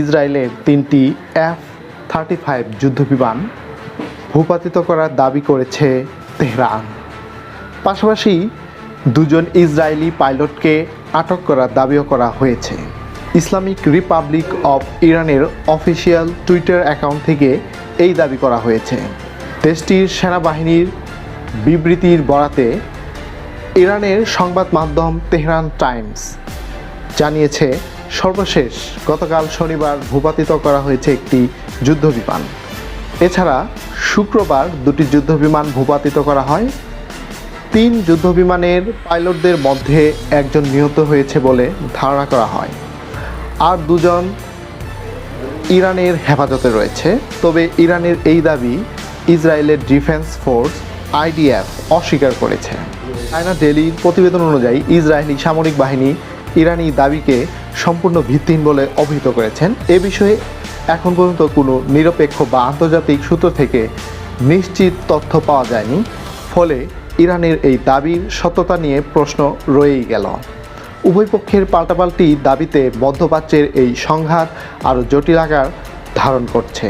ইসরায়েলের তিনটি F thirty five যুদ্ধবিমান ভূপাতিত করার দাবি করেছে তেহরান। পাশাপাশি দুজন ইসরায়েলি পাইলটকে আটক করার দাবিও করা হয়েছে। ইসলামিক রিপাবলিক অব ইরানের অফিসিয়াল টুইটার অ্যাকাউন্ট থেকে এই দাবি করা হয়েছে। দেশটির সেনাবাহিনীর বিবৃতির বরাতে ইরানের সংবাদ মাধ্যম তেহরান টাইমস জানিয়েছে সর্বশেষ, গতকাল শনিবার ভূপাতিত করা হয়েছে একটি যুদ্ধবিমান এছাড়া, শুক্রবার দুটি যুদ্ধবিমান ভূপাতিত করা হয়। তিন যুদ্ধবিমানের পাইলটদের মধ্যে একজন নিহত হয়েছে বলে ধারণা করা হয়। আর দুজন ইরানের হেফাজতে রয়েছে। তবে ইরানের এই দাবি ইসরায়েলের ডিফেন্স ফোর্স, আইডিএফ, অস্বীকার করেছে। চায়না ডেলির প্রতিবেদন অনুযায়ী ইসরায়েলি সামরিক বাহিনী ইরানি দাবিকে সম্পূর্ণ ভিত্তিহীন বলে অভিহিত করেছেন। এ বিষয়ে এখন পর্যন্ত কোনো নিরপেক্ষ বা আন্তর্জাতিক সূত্র থেকে নিশ্চিত তথ্য পাওয়া যায়নি। ফলে ইরানের এই দাবির সত্যতা নিয়ে প্রশ্ন রয়েই গেল। উভয় পক্ষের পাল্টাপাল্টি দাবিতে মধ্যপ্রাচ্যের এই সংঘাত আরও জটিল আকার ধারণ করছে।